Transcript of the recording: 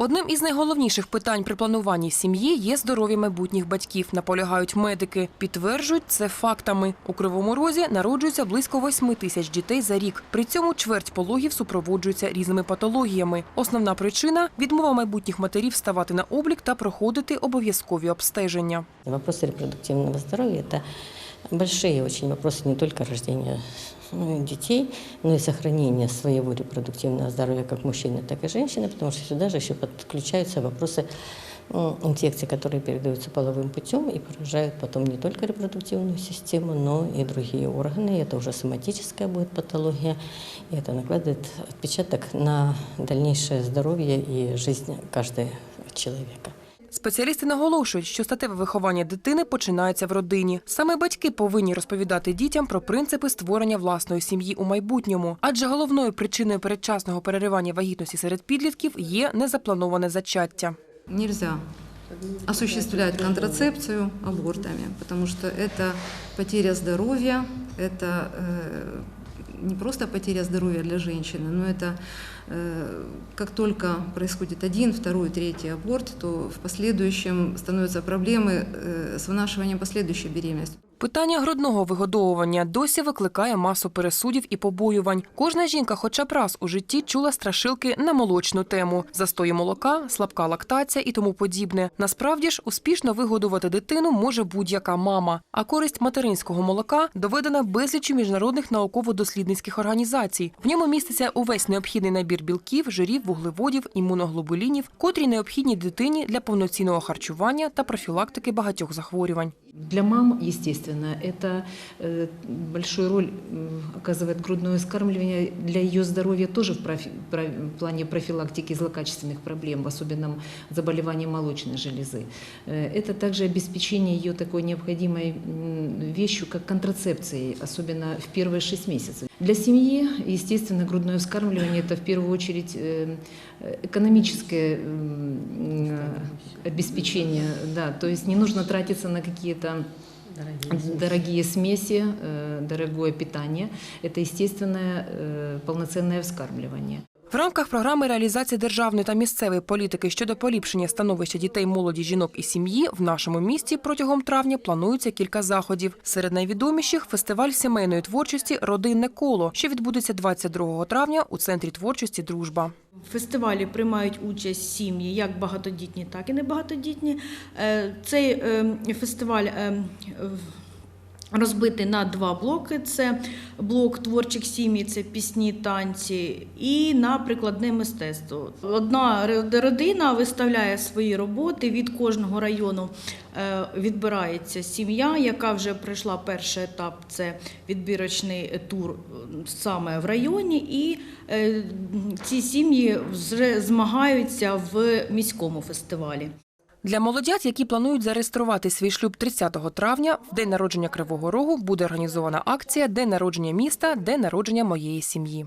Одним із найголовніших питань при плануванні сім'ї є здоров'я майбутніх батьків, наполягають медики. Підтверджують це фактами. У Кривому Розі народжується близько 8 тисяч дітей за рік. При цьому чверть пологів супроводжуються різними патологіями. Основна причина відмова майбутніх матерів ставати на облік та проходити обов'язкові обстеження. Вопросы репродуктивного здоровья – это большие очень вопросы не только рождения ну, детей, но и сохранения своего репродуктивного здоровья как мужчины, так и женщины, потому что сюда же еще подключаются вопросы м, инфекций, которые передаются половым путем и поражают потом не только репродуктивную систему, но и другие органы. Это уже соматическая будет патология, и это накладывает отпечаток на дальнейшее здоровье и жизнь каждого человека. Спеціалісти наголошують, що статеве виховання дитини починається в родині. Саме батьки повинні розповідати дітям про принципи створення власної сім'ї у майбутньому, адже головною причиною передчасного переривання вагітності серед підлітків є незаплановане зачаття. Нельзя осуществлять контрацепцию абортами, потому что это потеря здоровья, это э, не просто потеря здоровья для женщины, но это э, как только происходит один, второй, третий аборт, то в последующем становятся проблемы э, с вынашиванием последующей беременности. Питання грудного вигодовування досі викликає масу пересудів і побоювань. Кожна жінка, хоча б раз у житті, чула страшилки на молочну тему: застої молока, слабка лактація і тому подібне. Насправді ж, успішно вигодувати дитину може будь-яка мама. А користь материнського молока доведена безлічю міжнародних науково-дослідницьких організацій. В ньому міститься увесь необхідний набір білків, жирів, вуглеводів, імуноглобулінів, котрі необхідні дитині для повноцінного харчування та профілактики багатьох захворювань. Для мам, естественно, это э, большую роль м, оказывает грудное вскармливание для ее здоровья тоже в, профи- про- в плане профилактики злокачественных проблем, в особенном заболевании молочной железы. Э, Это также обеспечение ее такой необходимой м, вещью, как контрацепцией, особенно в первые шесть месяцев. Для семьи, естественно, грудное вскармливание – это в первую очередь э, э, экономическое м, э, обеспечение, да, то есть не нужно тратиться на какие-то дорогие смеси, э, дорогое питание. Это естественное э, полноценное вскармливание. В рамках програми реалізації державної та місцевої політики щодо поліпшення становища дітей, молоді, жінок і сім'ї в нашому місті протягом травня планується кілька заходів. Серед найвідоміших фестиваль сімейної творчості Родинне коло, що відбудеться 22 травня у центрі творчості Дружба. В фестивалі приймають участь сім'ї, як багатодітні, так і небагатодітні. Е, Цей е, фестиваль розбитий на два блоки: це блок творчих сім'ї, це пісні, танці, і на прикладне мистецтво. Одна родина виставляє свої роботи. Від кожного району е, відбирається сім'я, яка вже пройшла перший етап. Це відбірочний тур е, саме в районі, і е, ці сім'ї вже змагаються в міському фестивалі. Для молодят, які планують зареєструвати свій шлюб 30 травня, в день народження Кривого Рогу буде організована акція День народження міста, день народження моєї сім'ї.